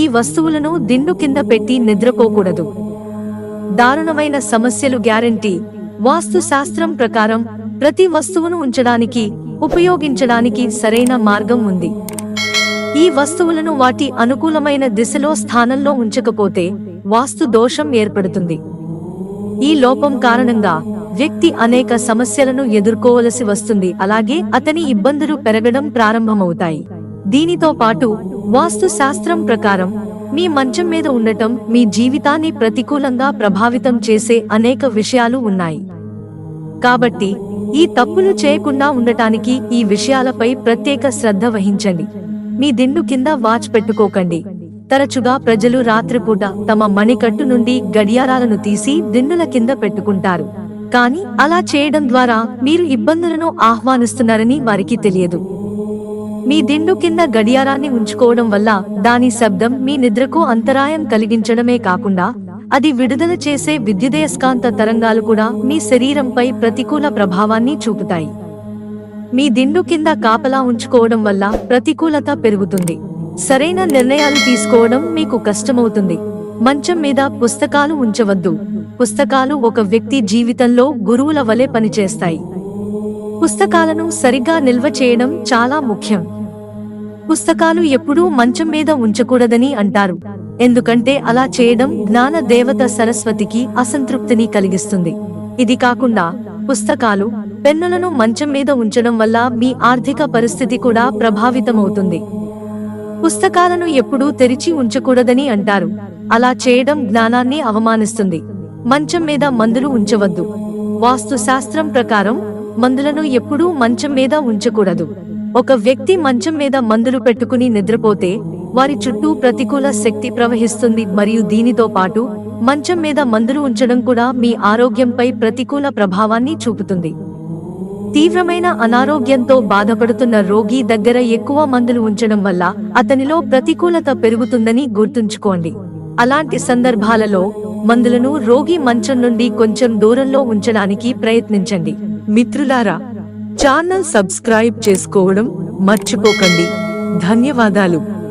ఈ వస్తువులను దిండు కింద పెట్టి నిద్రపోకూడదు. దారుణమైన సమస్యలు గ్యారంటీ వాస్తు శాస్త్రం ప్రకారం ప్రతి వస్తువును ఉంచడానికి ఉపయోగించడానికి సరైన మార్గం ఉంది. ఈ వస్తువులను వాటి అనుకూలమైన దిశలో స్థానంలో ఉంచకపోతే వాస్తు దోషం ఏర్పడుతుంది. ఈ లోపం కారణంగా వ్యక్తి అనేక సమస్యలను ఎదుర్కోవలసి వస్తుంది. అలాగే అతని ఇబ్బందులు పెరగడం ప్రారంభమవుతాయి. దీనితో పాటు వాస్తు శాస్త్రం ప్రకారం మీ మంచం మీద ఉండటం మీ జీవితాన్ని ప్రతికూలంగా ప్రభావితం చేసే అనేక విషయాలు ఉన్నాయి. కాబట్టి ఈ తప్పులు చేయకుండా ఉండటానికి ఈ విషయాలపై ప్రత్యేక శ్రద్ధ వహించండి. మీ దిండు కింద వాచ్ పెట్టుకోకండి. తరచుగా ప్రజలు రాత్రిపూట తమ మణికట్టు నుండి గడియారాలను తీసి దిండుల కింద పెట్టుకుంటారు. కానీ అలా చేయడం ద్వారా మీరు ఇబ్బందులను ఆహ్వానిస్తున్నారని వారికి తెలియదు. మీ దిండు కింద గడియారాన్ని ఉంచుకోవడం వల్ల దాని శబ్దం మీ నిద్రకు అంతరాయం కలిగించడమే కాకుండా అది విడుదల చేసే విద్యుదయస్కాంత తరంగాలు కూడా మీ శరీరంపై ప్రతికూల ప్రభావాన్ని చూపుతాయి. మీ దిండు కింద కాపలా ఉంచుకోవడం వల్ల ప్రతికూలత పెరుగుతుంది. సరైన నిర్ణయాలు తీసుకోవడం మీకు కష్టమవుతుంది. మంచం మీద పుస్తకాలు ఉంచవద్దు. పుస్తకాలు ఒక వ్యక్తి జీవితంలో గురువుల వలె పనిచేస్తాయి. పుస్తకాలను సరిగ్గా నిల్వ చేయడం చాలా ముఖ్యం. పుస్తకాలు ఎప్పుడూ మంచం మీద ఉంచకూడదని అంటారు. ఎందుకంటే అలా చేయడం జ్ఞాన దేవత సరస్వతికి అసంతృప్తిని కలిగిస్తుంది. ఇది కాకుండా పుస్తకాలు పెన్నులను మంచం మీద ఉంచడం వల్ల మీ ఆర్థిక పరిస్థితి కూడా ప్రభావితమవుతుంది. పుస్తకాలను ఎప్పుడూ తెరిచి ఉంచకూడదని అంటారు. అలా చేయడం జ్ఞానాన్ని అవమానిస్తుంది. మంచం మీద మందులు ఉంచవద్దు. వాస్తు శాస్త్రం ప్రకారం మందులను ఎప్పుడూ మంచం మీద ఉంచకూడదు. ఒక వ్యక్తి మంచం మీద మందులు పెట్టుకుని నిద్రపోతే వారి చుట్టూ ప్రతికూల శక్తి ప్రవహిస్తుంది మరియు దీనితో పాటు మంచం మీద మందులు ఉంచడం కూడా మీ ఆరోగ్యంపై ప్రతికూల ప్రభావాన్ని చూపుతుంది. తీవ్రమైన అనారోగ్యంతో బాధపడుతున్న రోగి దగ్గర ఎక్కువ మందులు ఉంచడం వల్ల అతనిలో ప్రతికూలత పెరుగుతుందని గుర్తుంచుకోండి. అలాంటి సందర్భాలలో మందులను రోగి మంచం నుండి కొంచెం దూరంలో ఉంచడానికి ప్రయత్నించండి. మిత్రులారా ఛానల్ సబ్స్క్రైబ్ చేసుకోవడం మర్చిపోకండి. ధన్యవాదాలు.